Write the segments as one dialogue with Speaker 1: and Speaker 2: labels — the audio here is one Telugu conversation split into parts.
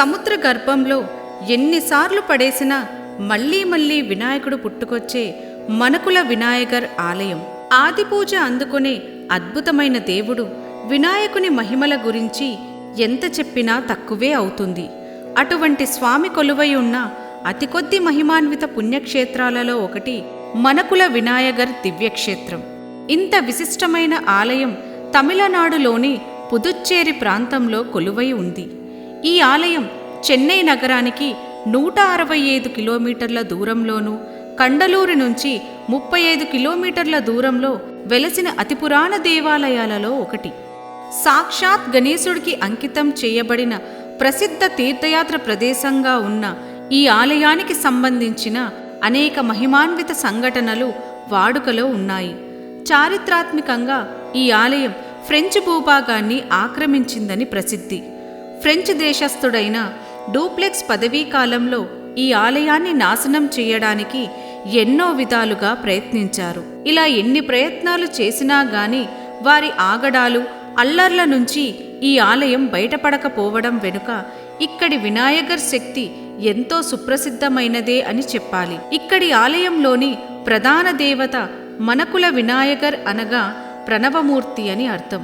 Speaker 1: సముద్ర గర్భంలో ఎన్నిసార్లు పడేసినా మళ్ళీ మళ్ళీ వినాయకుడు పుట్టుకొచ్చే మనకుల వినాయకర్ ఆలయం. ఆది పూజ అందుకునే అద్భుతమైన దేవుడు వినాయకుని మహిమల గురించి ఎంత చెప్పినా తక్కువే అవుతుంది. అటువంటి స్వామి కొలువై ఉన్న అతి కొద్ది మహిమాన్విత పుణ్యక్షేత్రాలలో ఒకటి మనకుల వినాయగర్ దివ్యక్షేత్రం. ఇంత విశిష్టమైన ఆలయం తమిళనాడులోని పుదుచ్చేరి ప్రాంతంలో కొలువై ఉంది. ఈ ఆలయం చెన్నై నగరానికి నూట అరవై ఐదు కిలోమీటర్ల దూరంలోనూ కండలూరు నుంచి ముప్పై ఐదు కిలోమీటర్ల దూరంలో వెలసిన అతి పురాణ దేవాలయాలలో ఒకటి. సాక్షాత్ గణేశుడికి అంకితం చేయబడిన ప్రసిద్ధ తీర్థయాత్ర ప్రదేశంగా ఉన్న ఈ ఆలయానికి సంబంధించిన అనేక మహిమాన్విత సంఘటనలు వాడుకలో ఉన్నాయి. చారిత్రాత్మకంగా ఈ ఆలయం ఫ్రెంచ్ భూభాగాన్ని ఆక్రమించిందని ప్రసిద్ధి. ఫ్రెంచ్ దేశస్థుడైన డూప్లెక్స్ పదవీ కాలంలో ఈ ఆలయాన్ని నాశనం చేయడానికి ఎన్నో విధాలుగా ప్రయత్నించారు. ఇలా ఎన్ని ప్రయత్నాలు చేసినా గాని వారి ఆగడాలు అల్లర్ల నుంచి ఈ ఆలయం బయటపడకపోవడం వెనుక ఇక్కడి వినాయగర్ శక్తి ఎంతో సుప్రసిద్ధమైనదే అని చెప్పాలి. ఇక్కడి ఆలయంలోని ప్రధాన దేవత మనకుల వినాయకర్ అనగా ప్రణవమూర్తి అని అర్థం.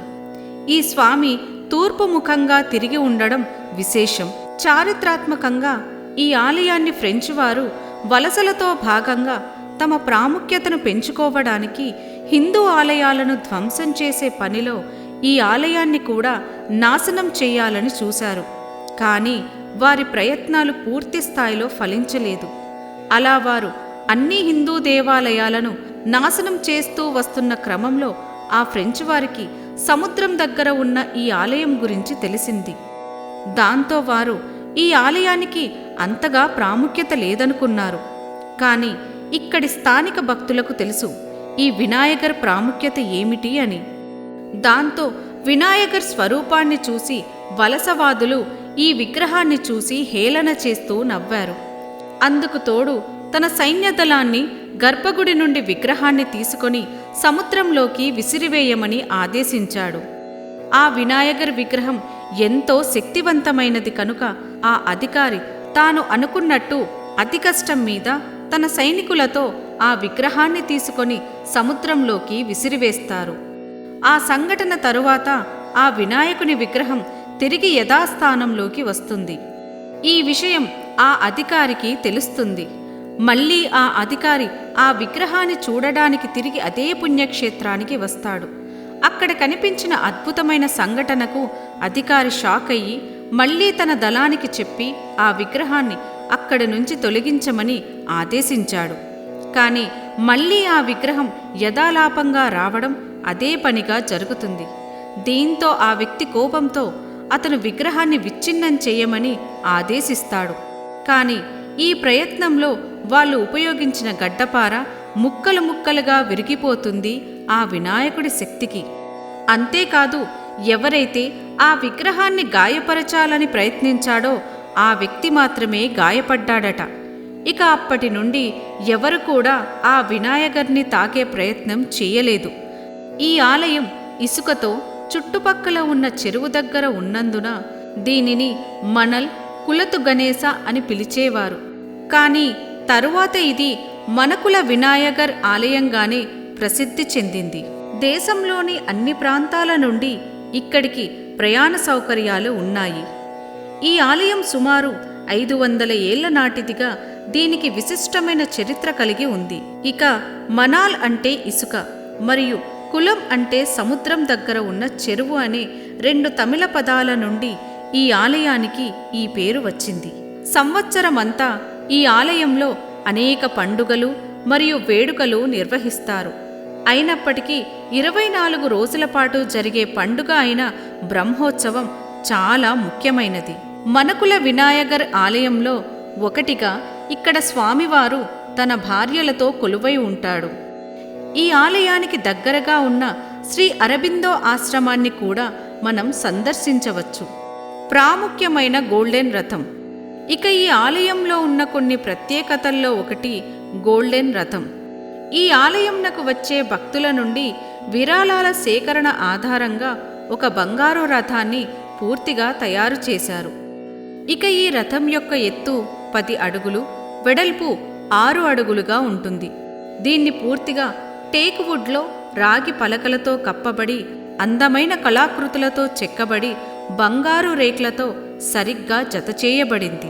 Speaker 1: ఈ స్వామి తూర్పు ముఖంగా తిరిగి ఉండడం విశేషం. చారిత్రాత్మకంగా ఈ ఆలయాన్ని ఫ్రెంచ్ వారు వలసలతో భాగంగా తమ ప్రాముఖ్యతను పెంచుకోవడానికి హిందూ ఆలయాలను ధ్వంసం చేసే పనిలో ఈ ఆలయాన్ని కూడా నాశనం చేయాలని చూశారు. కానీ వారి ప్రయత్నాలు పూర్తి స్థాయిలో ఫలించలేదు. అలా వారు అన్ని హిందూ దేవాలయాలను నాశనం చేస్తూ వస్తున్న క్రమంలో ఆ ఫ్రెంచ్ వారికి సముద్రం దగ్గర ఉన్న ఈ ఆలయం గురించి తెలిసింది. దాంతో వారు ఈ ఆలయానికి అంతగా ప్రాముఖ్యత లేదనుకున్నారు. కానీ ఇక్కడి స్థానిక భక్తులకు తెలుసు ఈ వినాయకర్ ప్రాముఖ్యత ఏమిటి అని. దాంతో వినాయకర్ స్వరూపాన్ని చూసి వలసవాదులు ఈ విగ్రహాన్ని చూసి హేళన చేస్తూ నవ్వారు. అందుకు తోడు తన సైన్యదళాన్ని గర్భగుడి నుండి విగ్రహాన్ని తీసుకొని సముద్రంలోకి విసిరివేయమని ఆదేశించాడు. ఆ వినాయగర్ విగ్రహం ఎంతో శక్తివంతమైనది కనుక ఆ అధికారి తాను అనుకున్నట్టు అతి కష్టం మీద తన సైనికులతో ఆ విగ్రహాన్ని తీసుకొని సముద్రంలోకి విసిరివేస్తారు. ఆ సంఘటన తరువాత ఆ వినాయకుని విగ్రహం తిరిగి యథాస్థానంలోకి వస్తుంది. ఈ విషయం ఆ అధికారికి తెలుస్తుంది. మళ్ళీ ఆ అధికారి ఆ విగ్రహాన్ని చూడడానికి తిరిగి అదే పుణ్యక్షేత్రానికి వస్తాడు. అక్కడ కనిపించిన అద్భుతమైన సంఘటనకు అధికారి షాక్ అయ్యి మళ్ళీ తన దళానికి చెప్పి ఆ విగ్రహాన్ని అక్కడి నుంచి తొలగించమని ఆదేశించాడు. కానీ మళ్ళీ ఆ విగ్రహం యథాలాపంగా రావడం అదే పనిగా జరుగుతుంది. దీంతో ఆ వ్యక్తి కోపంతో అతను విగ్రహాన్ని విచ్ఛిన్నం చేయమని ఆదేశిస్తాడు. కానీ ఈ ప్రయత్నంలో వాళ్ళు ఉపయోగించిన గడ్డపార ముక్కలు ముక్కలుగా విరిగిపోతుంది ఆ వినాయకుడి శక్తికి. అంతేకాదు ఎవరైతే ఆ విగ్రహాన్ని గాయపరచాలని ప్రయత్నించాడో ఆ వ్యక్తి మాత్రమే గాయపడ్డాడట. ఇక అప్పటి నుండి ఎవరు కూడా ఆ వినాయకర్ని తాకే ప్రయత్నం చేయలేదు. ఈ ఆలయం ఇసుకతో చుట్టుపక్కల ఉన్న చెరువు దగ్గర ఉన్నందున దీనిని మనల్ కులతు గణేశ అని పిలిచేవారు. కానీ తరువాత ఇది మనకుల వినాయగర్ ఆలయంగానే ప్రసిద్ధి చెందింది. దేశంలోని అన్ని ప్రాంతాల నుండి ఇక్కడికి ప్రయాణ సౌకర్యాలు ఉన్నాయి. ఈ ఆలయం సుమారు ఐదు వందల ఏళ్ళ నాటిదిగా దీనికి విశిష్టమైన చరిత్ర కలిగి ఉంది. ఇక మనాల్ అంటే ఇసుక మరియు కులం అంటే సముద్రం దగ్గర ఉన్న చెరువు అనే రెండు తమిళ పదాల నుండి ఈ ఆలయానికి ఈ పేరు వచ్చింది. సంవత్సరమంతా ఈ ఆలయంలో అనేక పండుగలు మరియు వేడుకలు నిర్వహిస్తారు. అయినప్పటికీ ఇరవై నాలుగు రోజుల పాటు జరిగే పండుగ అయిన బ్రహ్మోత్సవం చాలా ముఖ్యమైనది. మనకుల వినాయగర్ ఆలయంలో ఒకటిగా ఇక్కడ స్వామివారు తన భార్యలతో కొలువై ఉంటాడు. ఈ ఆలయానికి దగ్గరగా ఉన్న శ్రీ అరబిందో ఆశ్రమాన్ని కూడా మనం సందర్శించవచ్చు. ప్రాముఖ్యమైన గోల్డెన్ రథం ఇక ఈ ఆలయంలో ఉన్న కొన్ని ప్రత్యేకతల్లో ఒకటి గోల్డెన్ రథం. ఈ ఆలయంనకు వచ్చే భక్తుల నుండి విరాళాల సేకరణ ఆధారంగా ఒక బంగారు రథాన్ని పూర్తిగా తయారు చేశారు. ఇక ఈ రథం యొక్క ఎత్తు పది అడుగులు వెడల్పు ఆరు అడుగులుగా ఉంటుంది. దీన్ని పూర్తిగా టేక్వుడ్లో రాగి పలకలతో కప్పబడి అందమైన కళాకృతులతో చెక్కబడి బంగారు రేక్లతో సరిగ్గా జతచేయబడింది.